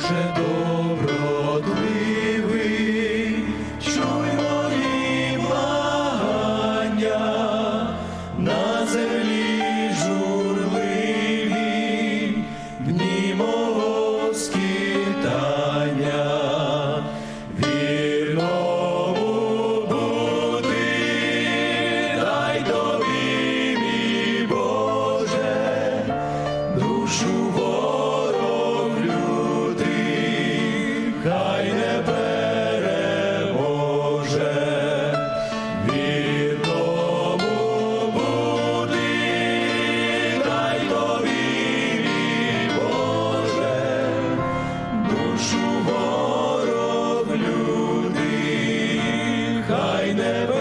Душе добротливий, never